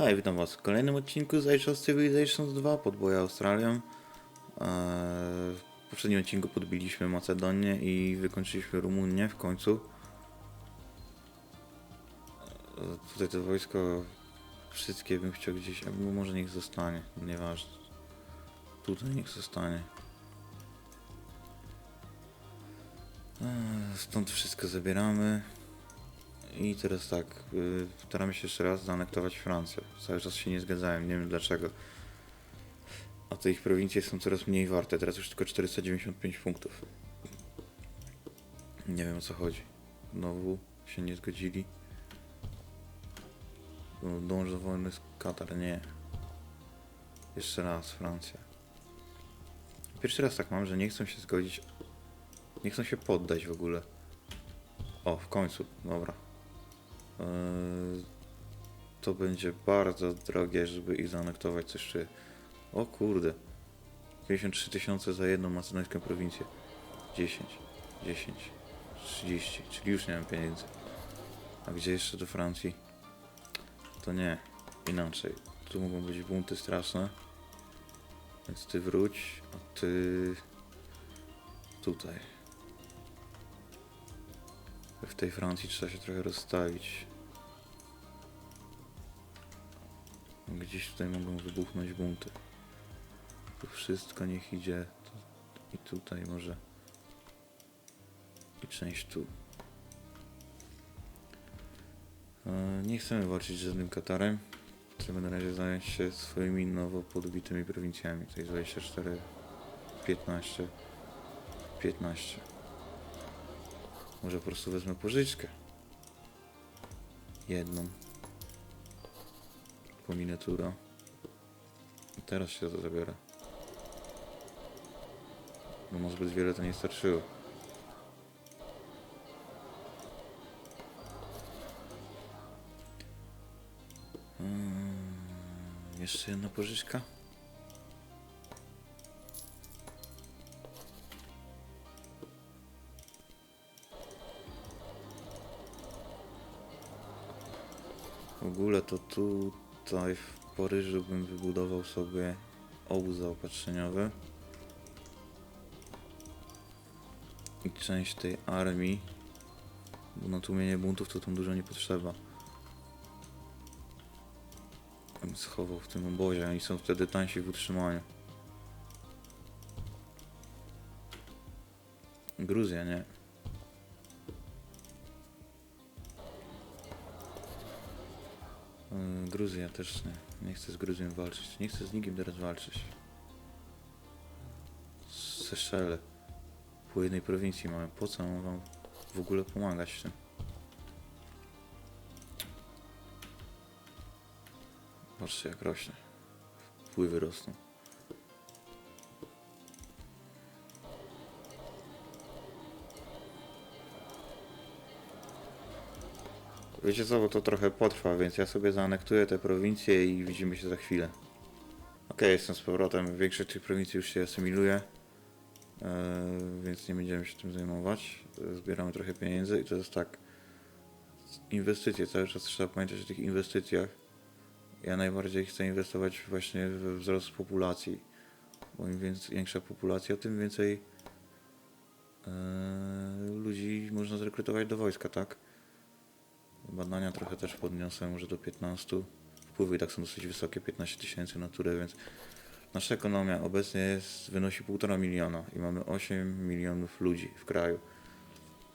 Hej, witam was w kolejnym odcinku z Civilizations 2 podboja Australią. Eee, w poprzednim odcinku podbiliśmy Macedonię i wykończyliśmy Rumunię w końcu. Eee, tutaj to wojsko wszystkie bym chciał gdzieś, albo może niech zostanie, nieważne. Tutaj niech zostanie. Eee, stąd wszystko zabieramy. I teraz tak, y, staramy się jeszcze raz zaanektować Francję. Cały czas się nie zgadzałem, nie wiem dlaczego. A te ich prowincje są coraz mniej warte, teraz już tylko 495 punktów. Nie wiem o co chodzi. Znowu się nie zgodzili. No, Dąż do wojny z Katar, nie. Jeszcze raz Francja. Pierwszy raz tak mam, że nie chcą się zgodzić. Nie chcą się poddać w ogóle. O, w końcu, dobra. Eee, to będzie bardzo drogie, żeby ich zaanektować coś jeszcze. O kurde. 53 tysiące za jedną macedońską prowincję. 10, 10, 30, czyli już nie mam pieniędzy. A gdzie jeszcze do Francji? To nie, inaczej. Tu mogą być bunty straszne. Więc ty wróć, a ty tutaj. W tej Francji trzeba się trochę rozstawić. Gdzieś tutaj mogą wybuchnąć bunty. Tu wszystko niech idzie. I tutaj może. I część tu. E, Nie chcemy walczyć z żadnym Katarem. Chcemy na razie zająć się swoimi nowo podbitymi prowincjami. To jest 24, 15, 15. Może po prostu wezmę pożyczkę. Jedną. Miniatura. Teraz się to zabiorę. No na zbyt wiele to nie starczyło. Mm, jeszcze jedna pożyczka. Ogóle to tutaj w Paryżu bym wybudował sobie obóz zaopatrzeniowy. I część tej armii, bo na tłumienie buntów to tam dużo nie potrzeba. Bym schował w tym obozie, oni są wtedy tańsi w utrzymaniu. Gruzja, nie. Gruzja też nie. Nie chcę z Gruzją walczyć. Nie chcę z nikim teraz walczyć. Seszele. Po jednej prowincji mamy. Po co mam wam w ogóle pomagać w tym? Patrzcie jak rośnie. Wpływy rosną. Wiecie co, bo to trochę potrwa, więc ja sobie zaanektuję te prowincje i widzimy się za chwilę. Okej, jestem z powrotem. Większość tych prowincji już się asymiluje, więc nie będziemy się tym zajmować. Zbieramy trochę pieniędzy i to jest tak. Inwestycje, cały czas trzeba pamiętać o tych inwestycjach. Ja najbardziej chcę inwestować właśnie we wzrost populacji, bo im większa populacja, tym więcej yy, ludzi można zrekrutować do wojska, tak? Badania trochę też podniosę, może do 15. Wpływy i tak są dosyć wysokie, 15 tysięcy na turę, więc nasza ekonomia obecnie jest, wynosi 1,5 miliona i mamy 8 milionów ludzi w kraju.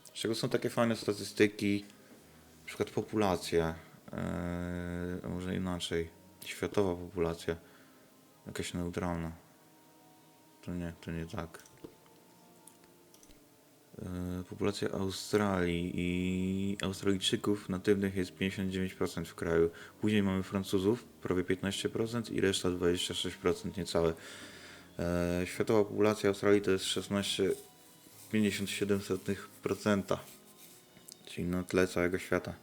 Z czego są takie fajne statystyki, na przykład populacja, yy, może inaczej, światowa populacja, jakaś neutralna. To nie, to nie tak. E, Populacja Australii i Australijczyków natywnych jest 59% w kraju. Później mamy Francuzów, prawie 15% i reszta 26% niecałe. E, Światowa populacja Australii to jest 16,57%, czyli na tle całego świata.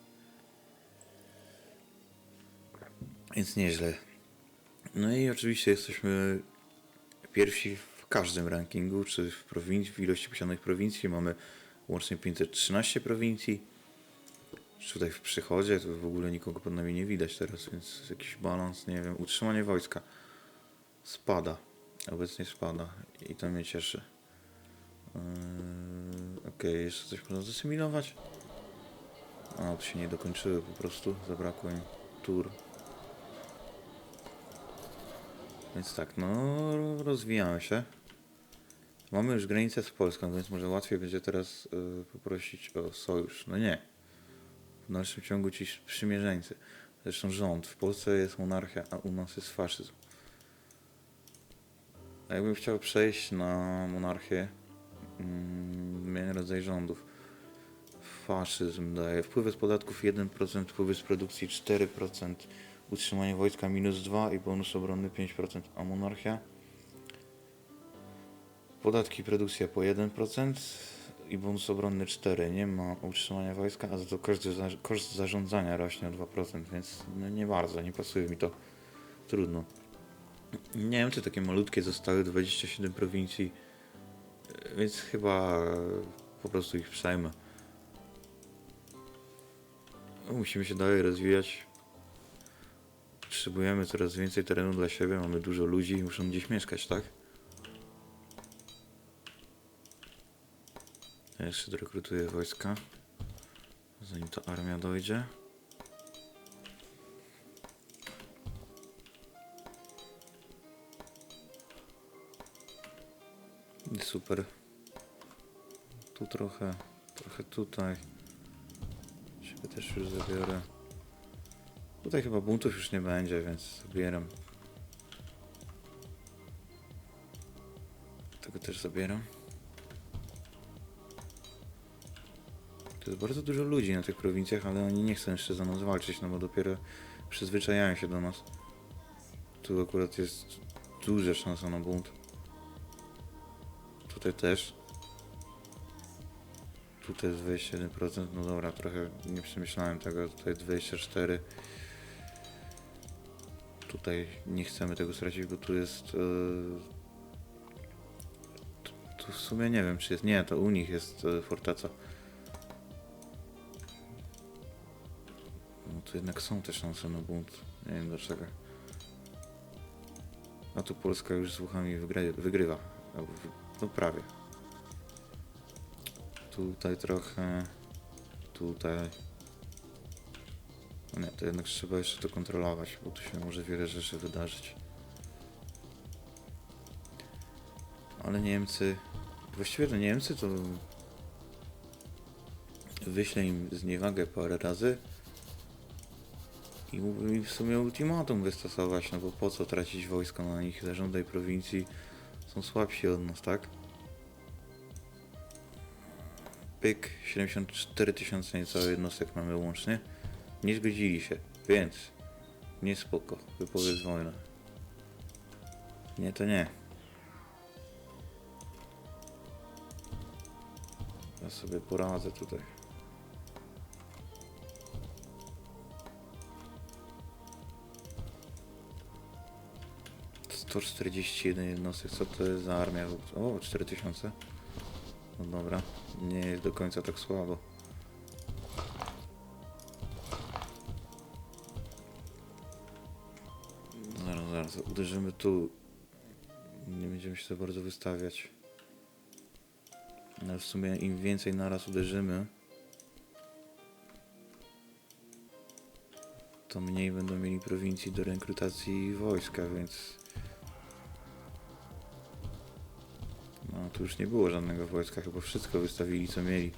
Więc nieźle. No i oczywiście jesteśmy pierwsi każdym rankingu, czy w prowincji, w ilości posiadanych prowincji. Mamy łącznie 513 prowincji, Tutaj w przychodzie to w ogóle nikogo pod nami nie widać teraz, więc jakiś balans, nie wiem. Utrzymanie wojska spada. Obecnie spada i to mnie cieszy. Yy, Okej, jeszcze coś można zasymilować? A, to się nie dokończyły po prostu, zabrakło im tur. Więc tak, no rozwijamy się. Mamy już granicę z Polską, więc może łatwiej będzie teraz y, poprosić o sojusz. No nie. W dalszym ciągu ci sprzymierzeńcy. Zresztą rząd. W Polsce jest monarchia, a u nas jest faszyzm. A jakbym chciał przejść na monarchię, mm, zmienię rodzaj rządów. Faszyzm daje wpływy z podatków 1%, wpływy z produkcji 4%, utrzymanie wojska minus 2 i bonus obronny 5%, a monarchia Podatki produkcja po 1% i bonus obronny 4. Nie ma utrzymania wojska, a za to koszt, za, koszt zarządzania rośnie o 2%, więc no nie bardzo, nie pasuje mi to. Trudno. Niemcy takie malutkie zostały, 27 prowincji, e, więc chyba po prostu ich przejmę. Musimy się dalej rozwijać. Potrzebujemy coraz więcej terenu dla siebie, mamy dużo ludzi i muszą gdzieś mieszkać, tak? Ja jeszcze dorekrutuję wojska. Zanim ta armia dojdzie. Super. Tu trochę, trochę tutaj. Siebie też już zabiorę. Tutaj chyba buntów już nie będzie, więc zabieram. Tego też zabieram. To jest bardzo dużo ludzi na tych prowincjach, ale oni nie chcą jeszcze za nas walczyć, no bo dopiero przyzwyczajają się do nas. Tu akurat jest duża szansa na bunt. Tutaj też. Tutaj jest 21%, no dobra, trochę nie przemyślałem tego, tutaj jest 24%. Tutaj nie chcemy tego stracić, bo tu jest... Yy... Tu, w sumie nie wiem, czy jest... Nie, to u nich jest yy, to jednak są te szanse na bunt. Nie wiem dlaczego. A tu Polska już z Włochami wygry- wygrywa. Albo wy- No prawie. Tutaj trochę. Tutaj. No nie, to jednak trzeba jeszcze to kontrolować, bo tu się może wiele rzeczy wydarzyć. Ale Niemcy. Właściwie to Niemcy to. Wyślę im zniewagę parę razy. I mógłbym im w sumie ultimatum wystosować, no bo po co tracić wojsko na nich? Zarządaj prowincji są słabsi od nas, tak? Pyk, 74 tysiące niecałe jednostek mamy łącznie. Nie zgodzili się, więc nie spoko, wypowiedz wojnę. Nie, to nie. Ja sobie poradzę tutaj. 141 jednostek, co to jest za armia? O, 4000. No dobra, nie jest do końca tak słabo. Zaraz, zaraz, uderzymy tu. Nie będziemy się za bardzo wystawiać. Ale w sumie im więcej naraz uderzymy, to mniej będą mieli prowincji do rekrutacji wojska, więc... już nie było żadnego wojska, chyba wszystko wystawili, co mieli.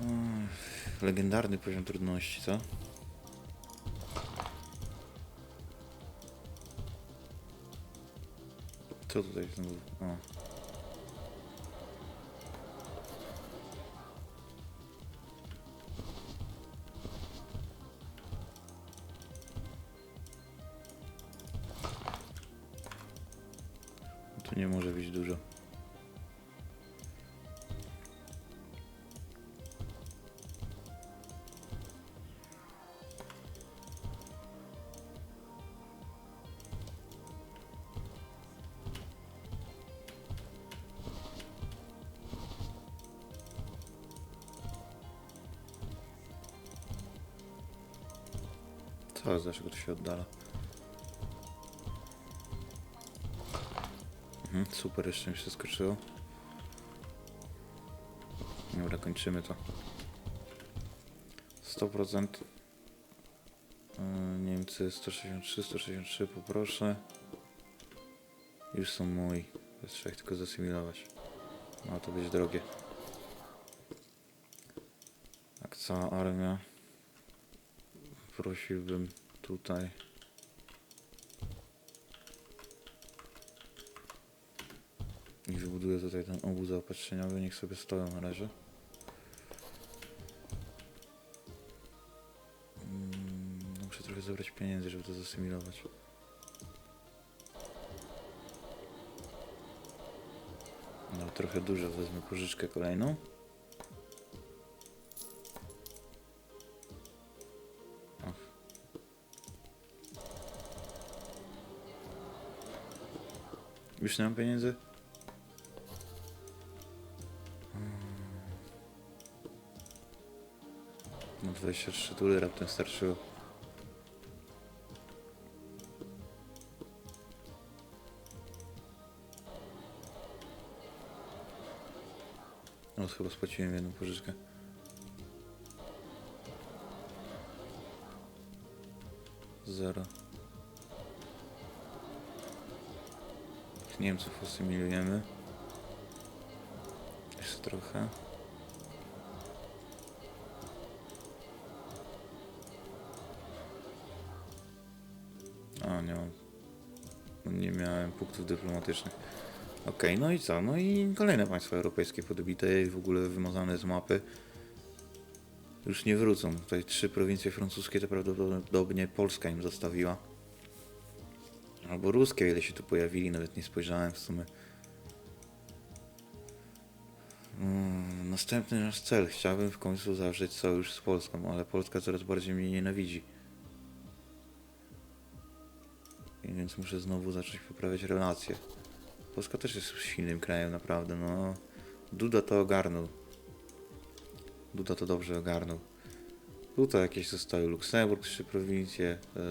Ech, Legendarny poziom trudności, co? Co tutaj znowu? O. Jest, dlaczego to się oddala? Mhm, super, jeszcze mi się skoczyło. Dobra, kończymy to. 100% Yy, Niemcy 163, 163 poproszę. Już są mój. Więc Trzeba ich tylko zasymilować. Ma to być drogie. Jak cała armia. Prosiłbym tutaj. I wybuduję tutaj ten obóz zaopatrzeniowy. Niech sobie stoją na razie. Mm, Muszę trochę zebrać pieniędzy, żeby to zasymilować. No trochę dużo, wezmę pożyczkę kolejną. Już nie mam pieniędzy? No 23 tury raptem starczyło. No chyba spłaciłem jedną pożyczkę. Zero. Niemców asymilujemy. Jeszcze trochę. A, nie mam. Nie miałem punktów dyplomatycznych. Okej, no i co? No i kolejne państwa europejskie podbite i w ogóle wymazane z mapy. Już nie wrócą. Tutaj trzy prowincje francuskie to prawdopodobnie Polska im zostawiła. Albo ruskie, ile się tu pojawili, nawet nie spojrzałem w sumie. Mm, następny nasz cel. Chciałbym w końcu zawrzeć sojusz z Polską, ale Polska coraz bardziej mnie nienawidzi. I więc muszę znowu zacząć poprawiać relacje. Polska też jest silnym krajem, naprawdę. No, Duda to ogarnął. Duda to dobrze ogarnął. Tutaj jakieś zostały Luksemburg, trzy prowincje, yy,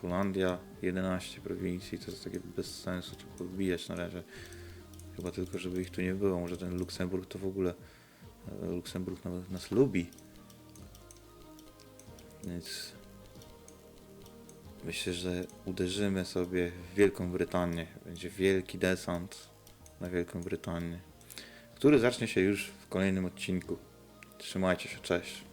Holandia, 11 prowincji. To jest takie bez sensu to podbijać na razie. Chyba tylko, żeby ich tu nie było. Może ten Luksemburg to w ogóle. e, Luksemburg nawet nas lubi. Więc Myślę, że uderzymy sobie w Wielką Brytanię. Będzie wielki desant na Wielką Brytanię, który zacznie się już w kolejnym odcinku. Trzymajcie się, cześć.